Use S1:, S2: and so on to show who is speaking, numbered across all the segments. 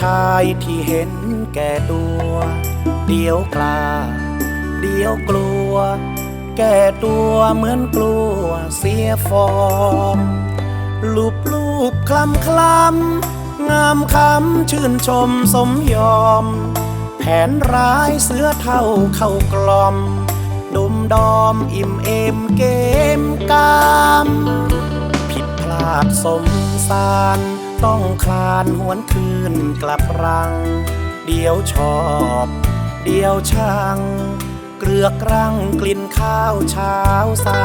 S1: ชายที่เห็นแก่ตัว เดียวกล้า เดียวกลัว แก่ตัวเหมือนกลัวเสียฟอร์มลูบลูบคลำคลำงามคำชื่นชมสมยอม แผนร้ายเสือเท่าเข้ากลอมดมดอมอิ่มเอมเกมกาม ผิดพลาดสมสาร ต้องคลานหวนคืนกลับรัง เดียวชอบ เดียวช่าง เกลือกรังกลิ่นข้าวเช้าซ้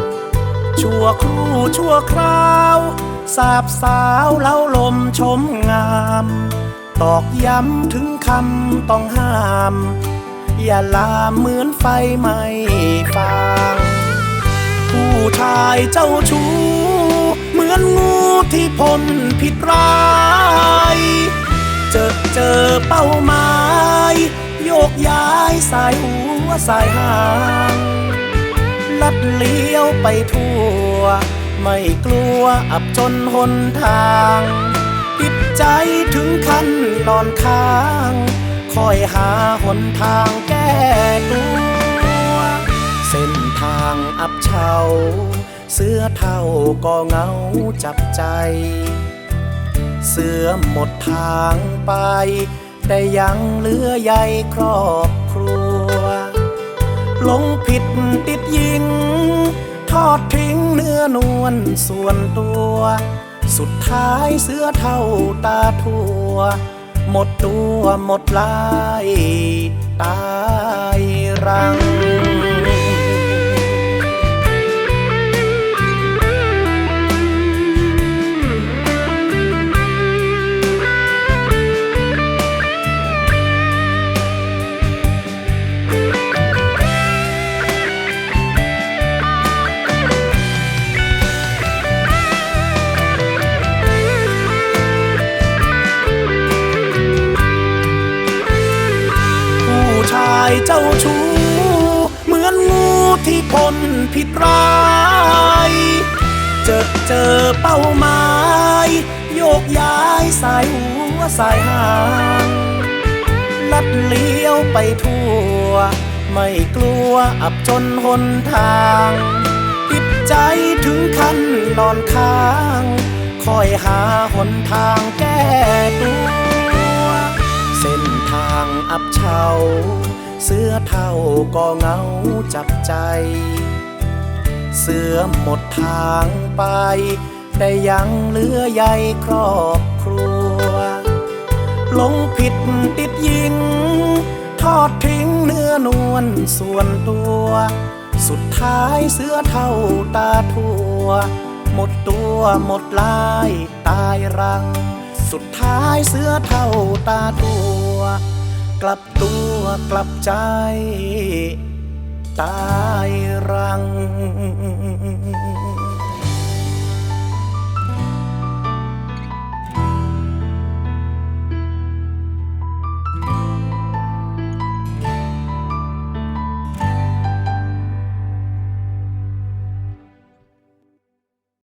S1: ำชั่วครู่ชั่วคราว สาบสาวเล้าลมชมงาม ตอกย้ำถึงคำต้องห้าม อย่าลามเหมือนไฟไหม้ฟางผู้ชายเจ้าชู้ พ้นผิดร้าย เจอเจอเป้าหมาย โยกย้ายสายหัวสายหางลัดเลี้ยวไปทั่ว ไม่กลัวอับจนหนทางติดใจถึงขั้นนอนค้าง คอยหาหนทางแก้ตัว เส้นทางอับเฉา เสื้อเท่าก็เงาจับใจ เสือหมดทางไป แต่ยังเหลือใยครอบครัวหลงผิดติดยิง ทอดทิ้งเนื้อนวลส่วนตัว สุดท้ายเสื้อเท่าตาทั่ว หมดตัวหมดลาย ตายรัง เจ้าชู้เหมือนงูที่พ้นผิดร้ายเจอเจอเป้าหมาย โยกย้ายสายหัวสายหางลัดเลี้ยวไปทั่ว ไม่กลัวอับจนหนทางติดใจถึงขั้นนอนค้าง คอยหาหนทางแก้ตัว อับเฉาเสื้อเท่าก็เงาจับใจ เสือหมดทางไป แต่ยังเหลือใยครอบครัวหลงผิดติดยิง ทอดทิ้งเนื้อนวลส่วนตัว สุดท้ายเสื้อเท่าตาทั่ว หมดตัวหมดลายตายรัง สุดท้ายเสื้อเท่าตาทั่ว กลับตัวกลับใจ ตายรัง